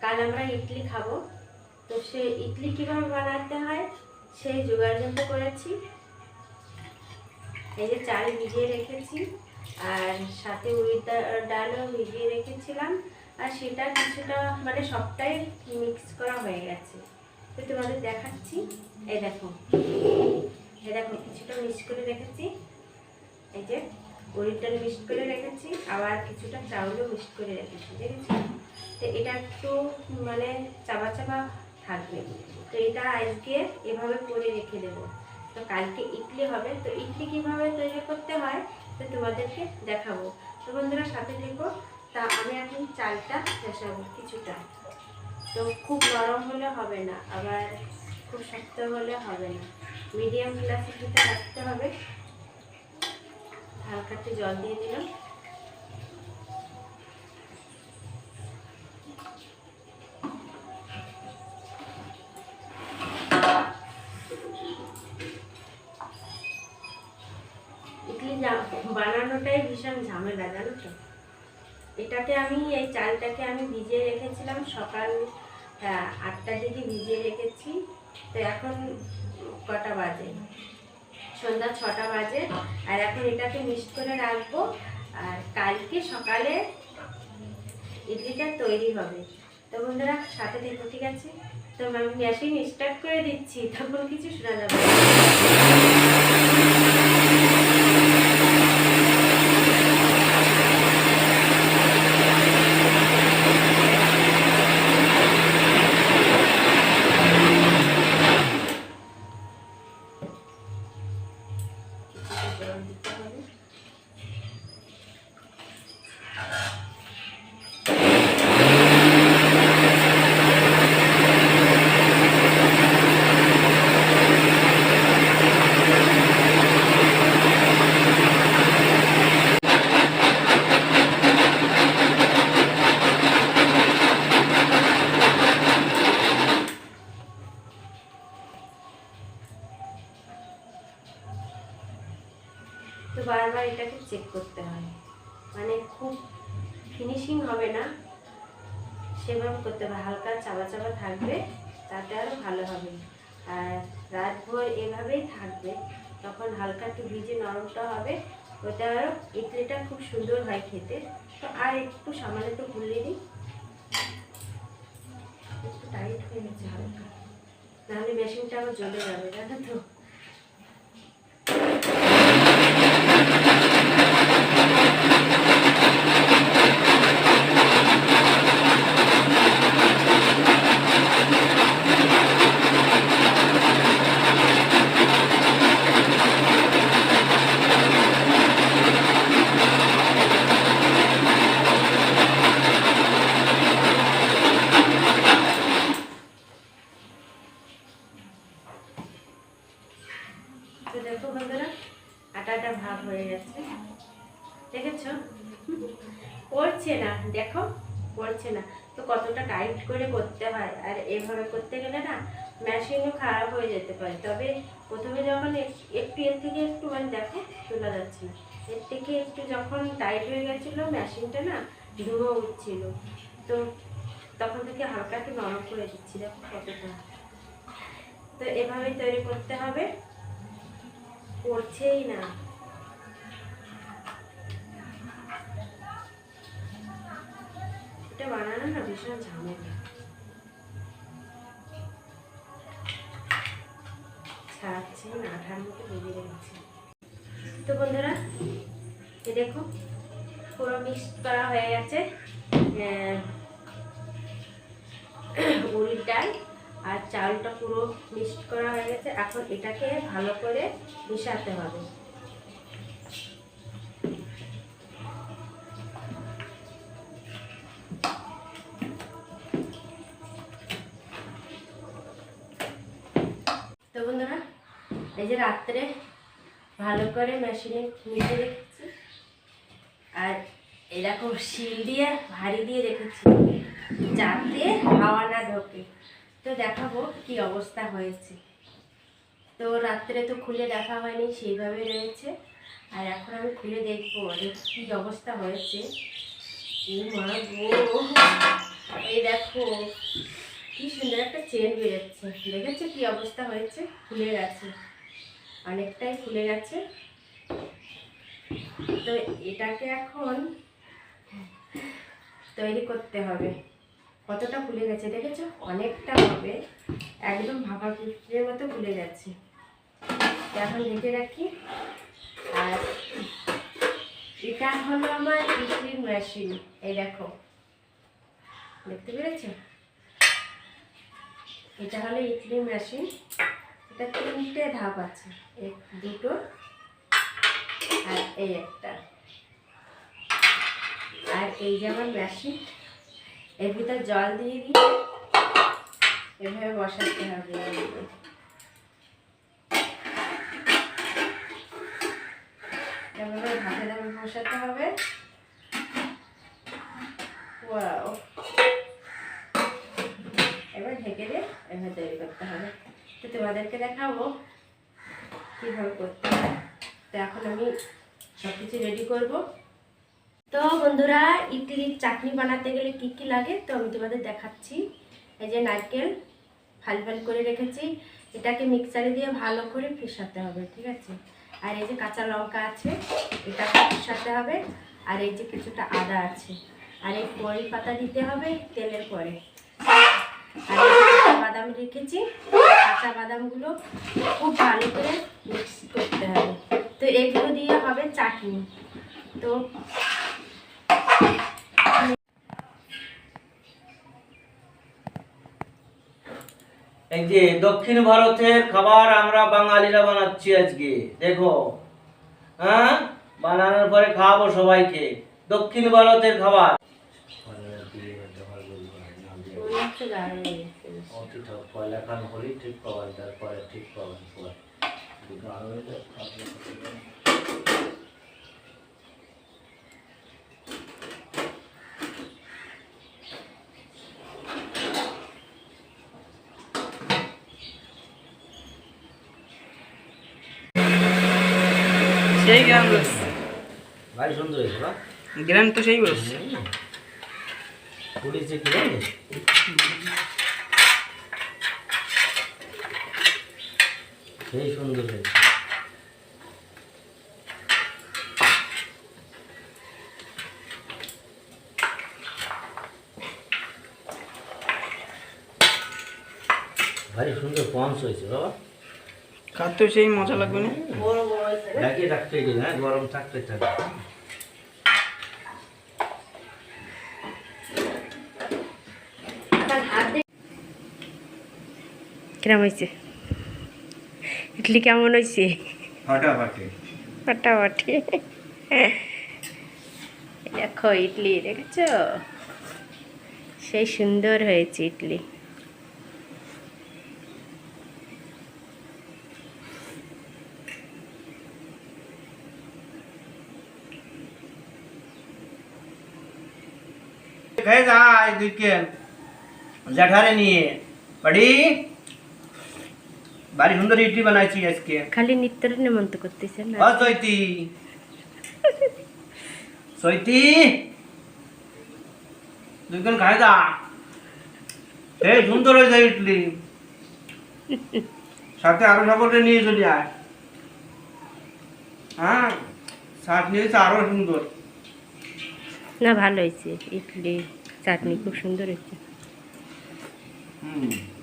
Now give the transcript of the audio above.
কাল আমরা ইডলি খাব। তো সে ইডলি কীভাবে বানাতে হয়, সেই জোগাড় যন্ত্র করেছি। এই যে চাল ভিজিয়ে রেখেছি, আর সাথে উড়িদ ডা- ডালও ভিজিয়ে রেখেছিলাম। আর সেটা কিছুটা মানে সবটাই মিক্স করা হয়ে গেছে। তো তোমাদের দেখাচ্ছি। এই দেখো। এই দেখো, কিছুটা মিক্স করে রেখেছি। এই যে উড়িদ ডাল মিক্স করে রেখেছি। আবার কিছুটা চাউলও মিক্স করে রেখেছি, দেখেছি? তো এটা একটু মানে চাবা চাবা থাকবে। তো এটা আজকে এভাবে করে রেখে দেবো। তো কালকে ইডলি হবে। তো ইডলি কীভাবে তৈরি করতে হয়, তো তোমাদেরকে দেখাবো। তো বন্ধুরা, সাথে দেখো তা আমি এখন চালটা মেশাবো কিছুটা। তো খুব নরম হলে হবে না, আবার খুব শক্ত হলে হবে না। মিডিয়াম গ্লাসে ভিতরে রাখতে হবে। হালকা একটু জল দিয়ে দিলাম। ইডলি বানানোটাই ভীষণ ঝামেলা জানো তো? এটাকে আমি এই চালটাকে আমি ভিজিয়ে রেখেছিলাম সকাল আহ, আটটার দিকে ভিজিয়ে রেখেছি। তো এখন কটা বাজে? সন্ধ্যা ছটা বাজে। আর এখন এটাকে মিক্সড করে রাখব। আর কালকে সকালে ইডলিটা তৈরি হবে। তো বন্ধুরা সাথে দেখো ঠিক আছে? তো আমি মেশিন স্টার্ট করে দিচ্ছি তখন কিছু শোনা যাবে তো বারবার এটাকে চেক করতে হয়। মানে খুব ফিনিশিং হবে না। সেভাবে করতে হবে। হালকা চাবা চাবা থাকবে, তাতে আরও ভালো হবে। আর রাতভর এভাবেই থাকবে, তখন হালকা একটু ভিজে নরমটা হবে। ওটা আরও ইডলিটা খুব সুন্দর হয় খেতে। তো আর একটু সামান্য একটু গুলিয়ে দিই। একটু টাইট হয়ে গেছে হালকা। নাহলে মেশিনটা আবার জ্বলে যাবে, জানো তো তো দেখো বন্ধুরা আটাটা ভাব হয়ে গেছে দেখেছ পড়ছে না, দেখো, পড়ছে না। তো কতটা টাইট করে করতে হয়, আর এভাবে করতে গেলে না মেশিনও খারাপ হয়ে যেতে পারে। তবে প্রথমে যখন একটু এর থেকে একটু মানে দেখো তোলা যাচ্ছে এর থেকে একটু যখন টাইট হয়ে গেছিল মেশিনটা না ধুয়ো উঠছিল। তো তখন থেকে হালকা একটু নরম করে দিচ্ছি, দেখো কতটা। তো এভাবেই তৈরি করতে হবে। করছেই না। এটা বানানো না ভীষণ ঝামেলা। না আঠার মতো বেরিয়ে তো বন্ধুরা, এ দেখো, পুরো মিক্স করা হয়ে গেছে উড়ির ডাল আর চালটা পুরো মিক্সড করা হয়ে গেছে। এখন এটাকে ভালো করে মিশাতে হবে। এই যে রাত্রে ভালো করে মেশিনে মিশে রেখেছি। আর এরকম শিল দিয়ে, ভারী দিয়ে রেখেছি যাতে হাওয়া না ঢোকে। তো দেখাবো কি অবস্থা হয়েছে। তো রাত্রে তো খুলে দেখা হয়নি সেইভাবে রয়েছে। আর এখন আমি খুলে দেখব কি অবস্থা হয়েছে। এই দেখো, কি সুন্দর একটা চেন বেরোচ্ছে। দেখেছ কি অবস্থা হয়েছে? খুলে গেছে। অনেকটাই ফুলে গেছে। তো এটাকে এখন তৈরি করতে হবে। কতটা ফুলে গেছে দেখেছ? অনেকটা হবে। একদম ভাপা পিঠের মতো ফুলে গেছে। এখন ঢেকে রাখি। আর এটা হলো আমার ইডলির মেশিন এই দেখো। দেখতে পেরেছ? এটা হলো ইডলি মেশিন এটা তিনটে ধাপ আছে। এক, দুটো, আর এই একটা। আর এই যে আমার মেশিন এর ভিতর জল দিয়ে দিই এভাবে বসাতে হবে। এভাবে ধাপে ধাপে বসাতে হবে। এবার ঢেকে দিয়ে এভাবে তৈরি করতে হবে। তো তোমাদেরকে দেখাবো কীভাবে করতে তো এখন আমি সব কিছু রেডি করব। তো বন্ধুরা ইডলির চাটনি বানাতে গেলে কি কি লাগে? তো আমি তোমাদের দেখাচ্ছি। এই যে নারকেল ফাল ফাল করে রেখেছি। এটাকে মিক্সারে দিয়ে ভালো করে ফেসাতে হবে, ঠিক আছে? আর এই যে কাঁচা লঙ্কা আছে, এটাকে ফেসাতে হবে। আর এই যে কিছুটা আদা আছে। আর এই কড়ি পাতা দিতে হবে তেলের পরে। আর বাদাম রেখেছি কাঁচা বাদামগুলো খুব ভালো করে মিক্স করতে হবে। তো এগুলো দিয়ে হবে চাটনি। তো এই যে দক্ষিণ ভারতের খাবার আমরা বাঙালিরা বানাচ্ছি আজকে দেখো। হ্যাঁ? বানানোর পরে খাওয়াবো সবাইকে। দক্ষিণ ভারতের খাবার। মনে হচ্ছে গাঢ় হয়ে গেছে। পয়লা ঠিক পাবেন তারপরে ঠিক পাবেন সেই গ্রাম রয়েছে ভারী সুন্দর হয়েছে বা গ্রাম তো সেই রয়েছে পুলিশে কি সেই সুন্দর হয়েছে। ভারী সুন্দর পঞ্চ হয়েছে বাবা। খাতেও সেই মজা লাগবে না? না? রাখতে হ্যাঁ গরম থাকতে থাকবে কিরম হয়েছে? ইডলি কেমন হয়েছে? ফাটাফাটি। দেখো ইডলি দেখেছ? সেই সুন্দর হয়েছে ইডলি। যা এদিকে জ্যাঠারে নিয়ে। বাড়ি বাড়ি সুন্দর ইডলি বানাইছি আজকে খালি নিত্যর নেমন্ত করতেছে না ও সৈতি সৈতি দুজন খাই যা এই সুন্দর হয়েছে ইডলি সাথে আরও সকলকে নিয়ে চলে আয় হ্যাঁ শাক নিয়েছে আরও সুন্দর না ভালো হয়েছে ইডলি চাটনি খুব সুন্দর হয়েছে হুম